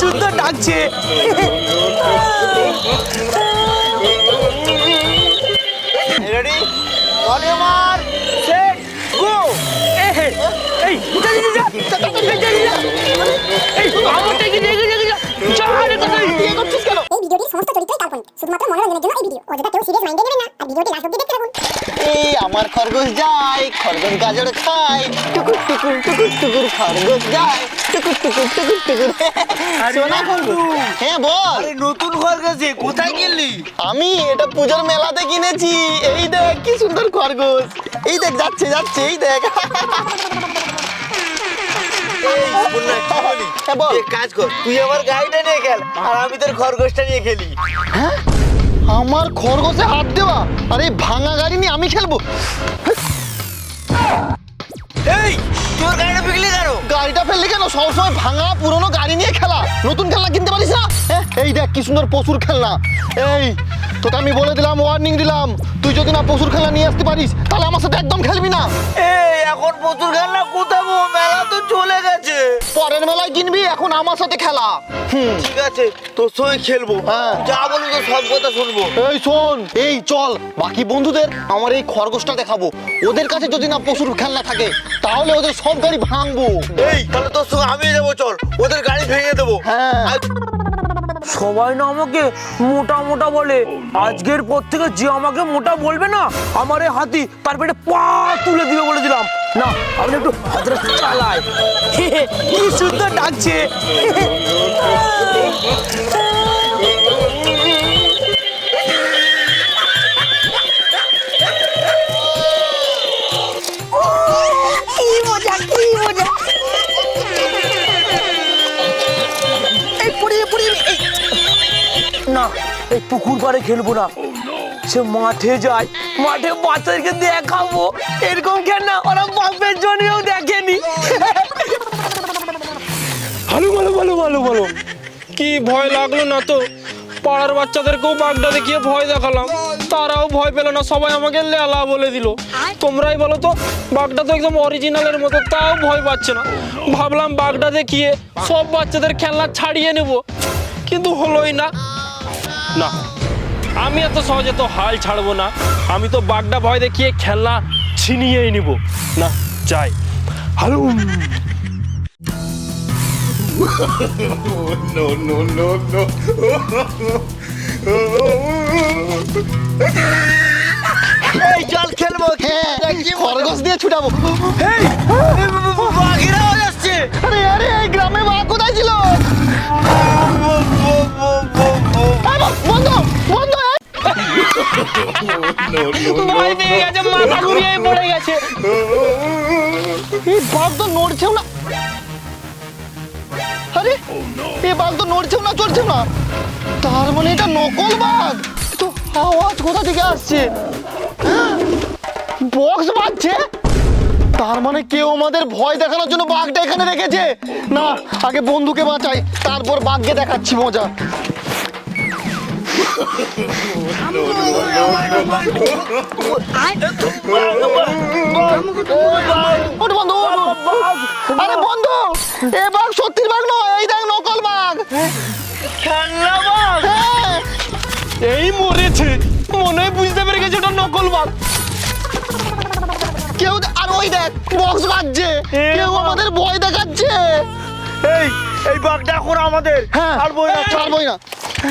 সুন্দর ডাকছে। রেডি? অনিয়মার সেট গো। এই, এই যা। এই আমারটা কি দেখে দেখে যা। যা রে কোথায়? এই ভিডিওটির সমস্ত শুধুমাত্র মনোরঞ্জনের জন্য এই ভিডিও অযথা কেউ সিরিয়াস মাইন্ডে নেবেন না আর ভিডিওটি লাস্ট অব্দি দেখতে থাকুন এই আমার খরগোশ যায় খরগোশ গাজর খায়। টুকুর টুকুর টুকুর টুকুর খরগোশ যায়। টুকুর টুকুর টুকুর টুকুর। সোনা খরগোশ। হ্যাঁ বল। আরে নতুন ঘর গেছে কোথায় গেলি? আমি এটা পুজোর মেলাতে কিনেছি। এই দেখ কি সুন্দর খরগোশ। এই দেখ যাচ্ছে যাচ্ছে এই দেখ। এক কাজ কর তুই আমার গাড়িটা নিয়ে খেল আর আমি তোর খরগোশটা নিয়ে খেলি। হ্যাঁ? আমার খরগোশে হাত দেওয়া আরে ভাঙা গাড়ি নিয়ে আমি খেলব। এই তোর গাড়িটা বিকলি কেন? গাড়িটা ফেললি কেন? সবসময় ভাঙা পুরনো গাড়ি নিয়ে খেলা। নতুন খেলনা কিনতে পারিস না? হ্যাঁ, এই দেখ কি সুন্দর পশুর খেলনা। এই তোকে আমি বলে দিলাম ওয়ার্নিং দিলাম। তুই যদি না পশুর খেলনা নিয়ে আসতে পারিস তাহলে আমার সাথে একদম খেলবি না। এই এখন প্রচুর খেলনা কোথাবো চলে গেছে। পরের মেলায় কিনবি এখন আমার সাথে খেলা। হুম। ঠিক আছে তোর সঙ্গে খেলব। হ্যাঁ। যা বলবি তো সব কথা শুনব। এই শোন এই চল বাকি বন্ধুদের আমার এই খরগোশটা দেখাবো। ওদের কাছে যদি না পশুর খেলনা থাকে তাহলে ওদের সব গাড়ি ভাঙবো। এই তাহলে তোর সঙ্গে আমি যাব চল। ওদের গাড়ি ভেঙে দেবো। হ্যাঁ। সবাই না আমাকে মোটা মোটা বলে। আজকের পর থেকে যে আমাকে মোটা বলবে না, আমার এই হাতি তার পেটে পা তুলে দিবে বলে দিলাম। না আমি একটু হাতটা চালাই। কি সুন্দর ডাকছে। পুকুর পাড়ে খেলব না। সে মাঠে যায়, মাঠে বাচ্চাদেরকে দেখাবো। এরকম খেল না, ওরা বাপের জন্যও দেখেনি। ভালো ভালো ভালো ভালো ভালো। কি ভয় লাগল না তো? পাড়ার বাচ্চাদেরকেও বাগদা দেখিয়ে ভয় দেখালাম। তারাও ভয় পেল না, সবাই আমাকে লেলা বলে দিল। তোমরাই বলো তো বাগদা তো একদম অরিজিনালের মতো, তাও ভয় পাচ্ছে না। ভাবলাম বাগদা দেখিয়ে সব বাচ্চাদের খেলনা ছাড়িয়ে নেব। কিন্তু হলোই না। না আমি এত সহজে তো হাল ছাড়বো না। আমি তো বাগদা ভয় দেখিয়ে খেলনা ছিনিয়েই নিব। না যাই। হালুম। এই চল খেলব খরগোশ দিয়ে ছুটাবো। এই বাঘেরা হয়ে আরে আরে, এই গ্রামে মা কোথায় ছিল? তো নড়ছেও না। আরে, এই বাঘ তো নড়ছেও না চলছেও না। তার মানে এটা নকল বাঘ। তো আওয়াজ কোথা থেকে আসছে? বক্স বাজছে? তার মানে কেউ আমাদের ভয় দেখানোর জন্য বাঘটা এখানে রেখেছে। না আগে বন্ধুকে বাঁচাই তারপর বাঘকে দেখাচ্ছি মজা। আরে বন্ধু এ বাঘ সত্যির বাঘ নয় এই দেখ নকল বাঘ। খেলনা বাঘ। হ্যাঁ। এই মরেছে মনে হয় বুঝতে পেরে গেছে ওটা নকল বাঘ। কেউ আর ওই দেখ বক্স বাজছে। কেউ আমাদের ভয় দেখাচ্ছে। এই এই বাঘটা এখন আমাদের। হ্যাঁ। ছাড়বো না। ছাড়বই না।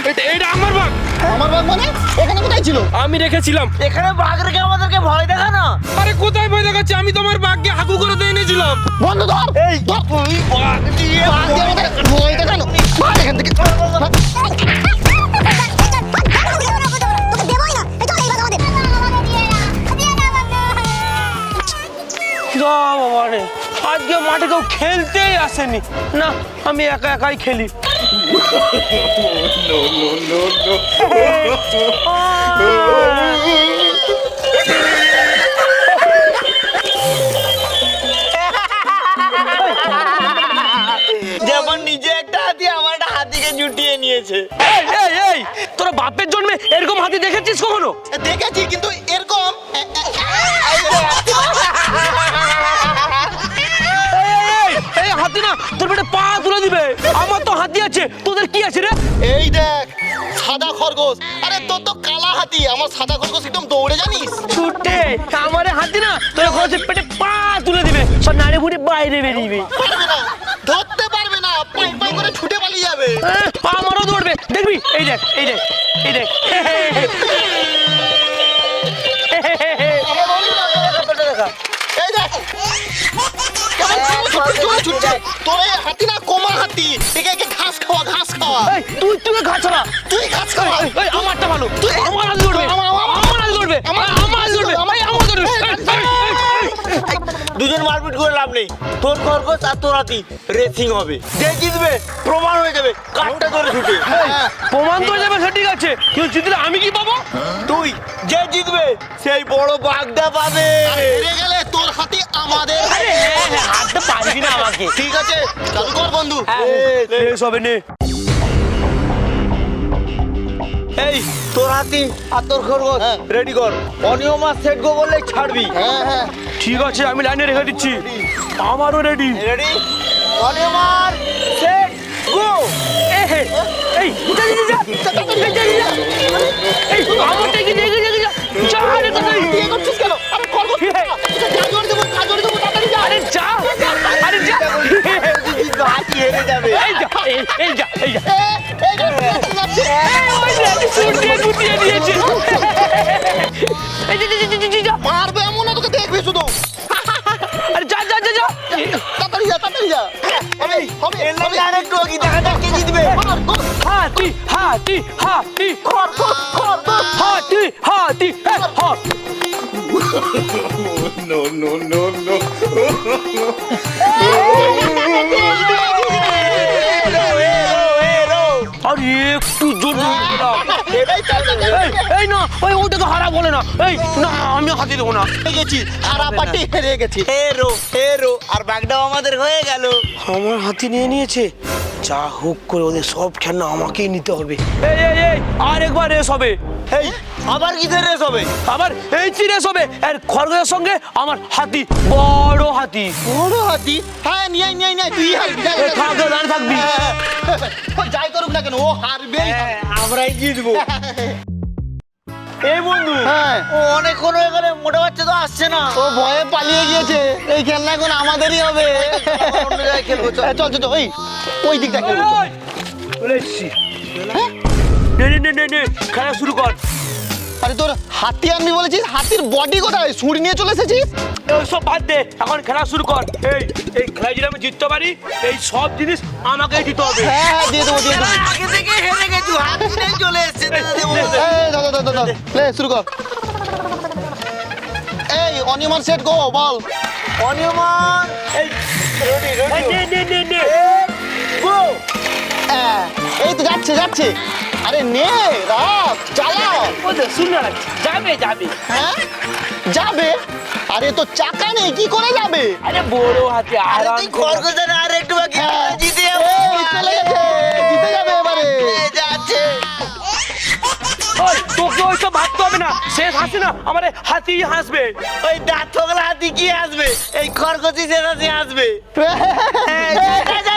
এটা এটা আমার বাঘ। আমার বাঘ মানে? এখানে কোথায় ছিল? আমি রেখেছিলাম। এখানে বাঘ রেখে আমাদেরকে ভয় দেখা না আরে কোথায় ভয় দেখাচ্ছে? আমি তোমার বাঘকে হাগু করে দিয়ে এনেছিলাম। বন্ধু ধর এই ধর। তুই বাঘ দিয়ে বাঘ দিয়ে আমাদের ভয় দেখানো। ভাগ এখান থেকে আজকে মাঠে কেউ খেলতেই আসেনি। না আমি একা একাই খেলি। যেমন নিজে একটা হাতি আমার একটা হাতিকে জুটিয়ে নিয়েছে। এই এই এই তোরা বাপের জন্মে এরকম হাতি দেখেছিস কখনো? হাতি আছে তোদের কি আছে রে এই দেখ সাদা খরগোশ আরে তোর তো কালা হাতি আমার সাদা খরগোশ একদম দৌড়ে জানিস ছুটে আমারে হাতি না তোর ঘরে পেটে পা তুলে দিবে সব নাড়ে ফুটে বাইরে বেরিয়ে পারবে না ধরতে পারবে না পাই পাই করে ছুটে পালিয়ে যাবে আমারও দৌড়বে দেখবি এই দেখ এই দেখ এই দেখ এই দেখ। তোর হাতি না কোমা হাতি একে একে খাওয়া তুই তুই খাচ্ছরা তুই ঘাস খাওয়া আমারটা ভালো। তুই আমার হাতে আমার- আমার- আমার আমার হাতে। দুজন মারপিট করে লাভ নেই। তোর খরগোশ আর তোর হাতি রেসিং হবে। যে জিতবে প্রমাণ হয়ে যাবে কাঠটা ধরে ছুটে। হ্যাঁ, প্রমাণ করে যাবে সে ঠিক আছে। কিন্তু জিতলে আমি কি পাবো? তুই যে জিতবে সেই বড় বাগদা পাবে। হেরে গেলে তোর হাতি আমাদের। আরে হাঁটতে পারবি না আমাকে। ঠিক আছে। চালু কর বন্ধু। শেষ হবে নে। এই তোর হাতি আর তোর খরগোশ হ্যাঁ। রেডি কর অনিয়ম আর সেট গো বললেই ছাড়বি হ্যাঁ হ্যাঁ ঠিক আছে আমি লাইনে রেখে দিচ্ছি আমারও রেডি রেডি অনিয়ম আর সেট গো এই এই যা, যা, যা, যা। যা, যা, যা। এই আমারটা কি দেখে দেখে যা যা রে তাড়াতাড়ি। কি করছিস কেন আরে খরগোশ গাজর দেবো গাজর দেবো তাড়াতাড়ি যা আরে যা আরে যা হাতি হেরে যাবে এই যা এই যা এই যা আমি। মারবে এমন না তোকে দেখবি শুধু আরে যা, যা, যা, যা। তাড়াতাড়ি যা তাড়াতাড়ি যা হবে হবে এর লাগে আরেকটু কি দেখা যাক কে জিতবে হাতি, হাতি, হাতি, কর, কর, কর। হাতি, হাতি, এই, হাত। আরে এই, না ওই ওটাকে হারা বলে না। এই না আমি হাতি দেবো না। হেরে গেছি হারা পাটি হেরে গেছি। হেরো হেরো আর আমাদের হয়ে গেল। আমার হাতি নিয়ে নিয়েছে। যা হোক করে ওদের সব খেলনা আমাকেই নিতে হবে। এই এই এই আর একবার রেস হবে। এই আবার কি রেস হবে? আবার এই চি রেস হবে আর খরগোশের সঙ্গে আমার হাতি বড় হাতি। বড় হাতি? হ্যাঁ নিয়ে নিয়ে নিয়ে তুই। দাঁড়িয়ে থাকবি। হ্যাঁ, হ্যাঁ। করুক না কেন? ও হারবে হ্যাঁ, আমরাই জিতবো। এই বন্ধু হ্যাঁ। ও অনেকক্ষণ হয়ে গেলে মোটা বাচ্চা তো আসছে না। ও ভয়ে পালিয়ে গিয়েছে। এই খেলনা এখন আমাদেরই হবে। অন্য জায়গায় খেলব, চল। হ্যাঁ, চল চল ওই ওই দিকটা খেলব চল। চলে এসছি। নে নে নে নে নে খেলা শুরু কর। আরে তোর হাতি আনবি বলেছিস হাতির বডি কোথায় সুড়ি নিয়ে চলে এসেছিস এই সব বাদ দে এখন খেলা শুরু কর এই এই খেলায় যদি আমি জিততে পারি এই সব জিনিস আমাকেই দিতে হবে হ্যাঁ হ্যাঁ দিয়ে দেবো দিয়ে দেবো আগে থেকে হেরে গেছো হাত নেই চলে এসছে দাদা এই দাদা দাদা দাদা লে শুরু কর এই অনিয়মান সেট গো বল অনিয়মান এই রেডি এই, নে নে নে নে গো হ্যাঁ, এই তো যাচ্ছে যাচ্ছে আরে নে রাখ চালা ওদের শুনে যাবে যাবে হ্যাঁ যাবে আরে তো চাকা নেই কি করে যাবে আরে বড় হাতে আরাম তুই। খরগোশের আর একটু বাকি হ্যাঁ। জিতে এই, চলে গেছে জিতে যাবে এবারে যাচ্ছে ওই, তোকে ওইসব ভাবতে হবে না শেষ হাসি না আমার হাতি হাসবে ওই দাঁত ঠোকলা হাতি কি আসবে এই খরগোশি সেরাসি আসবে এই, যা,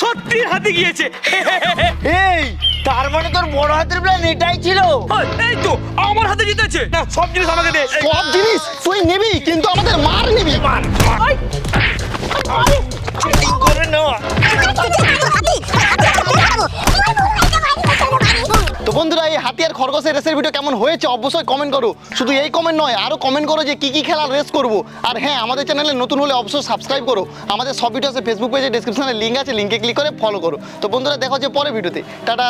সত্যি হাতি গিয়েছে এই তার মানে তোর বড় হাতের প্ল্যান এটাই ছিল। এই তো আমার হাতে জিতেছে। না সব জিনিস আমাকে দে। সব জিনিস তুই নিবি কিন্তু আমাদের মার নিবি। মার, হাতিয়ার খরগোশের রেসের ভিডিও কেমন হয়েছে অবশ্যই কমেন্ট করো। শুধু এই কমেন্ট নয় আরও কমেন্ট করো যে কী কী খেলা রেস করব। আর হ্যাঁ আমাদের চ্যানেলে নতুন হলে অবশ্যই সাবস্ক্রাইব করো। আমাদের সব ভিডিও আছে ফেসবুক পেজে ডিসক্রিপশনে লিঙ্ক আছে লিঙ্কে ক্লিক করে ফলো করো। তো বন্ধুরা, দেখো যে পরে ভিডিওতে টাটা!